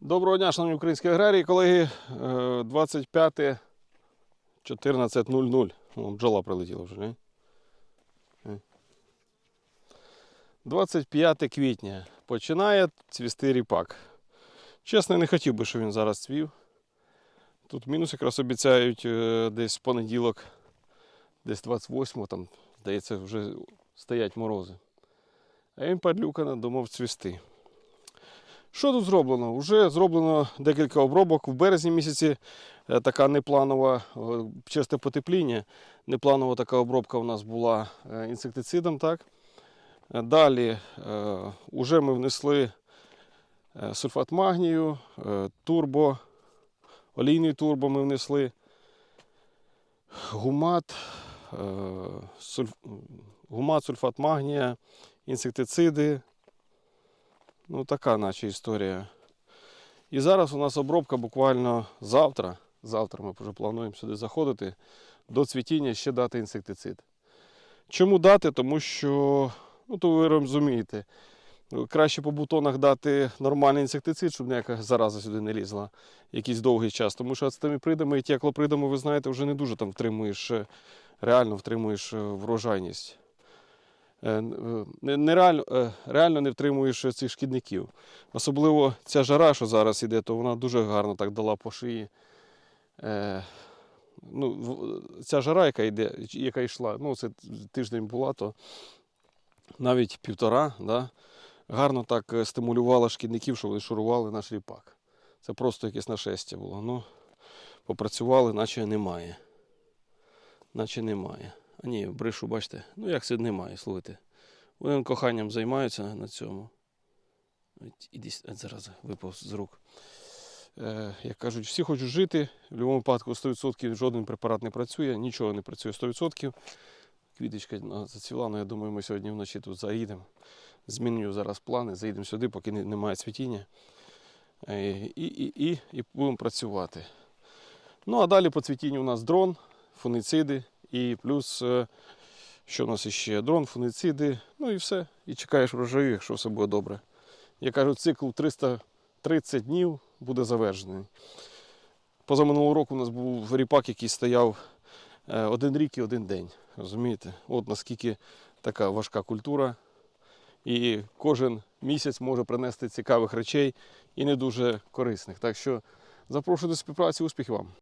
Доброго дня, шановні українські аграрії, колеги. Е, 25 14.00. Бджола прилетіла вже, не? Е. 25 квітня. Починає цвісти ріпак. Чесно, не хотів би, щоб він зараз цвів. Тут мінус якраз обіцяють е, десь в понеділок, десь 28 там, здається, вже стоять морози. А він падлюка надумав цвісти. Що тут зроблено? Уже зроблено декілька обробок. В березні місяці е, така непланова е, чисте потепління. Непланова така обробка у нас була е, інсектицидом. Так? Далі е, уже ми внесли сульфат магнію, турбо, олійний турбо ми внесли, гумат, сульф... гумат, сульфат магнія, інсектициди. Ну, така наче історія. І зараз у нас обробка буквально завтра. Завтра ми вже плануємо сюди заходити. До цвітіння ще дати інсектицид. Чому дати? Тому що, ну то ви розумієте, краще по бутонах дати нормальний інсектицид, щоб ніяка зараза сюди не лізла якийсь довгий час. Тому що ацетаміпридами і тіаклопридами, ви знаєте, вже не дуже там втримуєш, е, реально втримуєш е, врожайність. Е, е, не- нереально, е, реально не втримуєш цих шкідників. Особливо ця жара, що зараз іде, то вона дуже гарно так дала по шиї. Ну, ця жара, яка йде, яка йшла, ну це тиждень була, то навіть півтора, да, гарно так стимулювала шкідників, що вони шурували наш ріпак. Це просто якесь нашестя було. Ну, попрацювали, наче немає. Наче немає. А ні, брешу, бачите, ну як це немає, слухайте. Вони коханням займаються на цьому. Іди, зараза, випав з рук. Е, як кажуть, всі хочуть жити. В будь-якому випадку 100% жоден препарат не працює, нічого не працює 100%. Квіточка ну, зацвіла, але я думаю, ми сьогодні вночі тут заїдемо. Змінюю зараз плани, заїдемо сюди, поки немає цвітіння. Е, і, і, і, і будемо працювати. Ну а далі по цвітінню у нас дрон, фунициди і плюс, е, що у нас іще? Дрон, фунициди, ну і все. І чекаєш врожаю, якщо все буде добре. Я кажу, цикл 330 днів буде завершений. Позаминулого року у нас був ріпак, який стояв е, один рік і один день. Розумієте? От наскільки така важка культура. І кожен місяць може принести цікавих речей і не дуже корисних. Так що запрошую до співпраці, успіхів вам!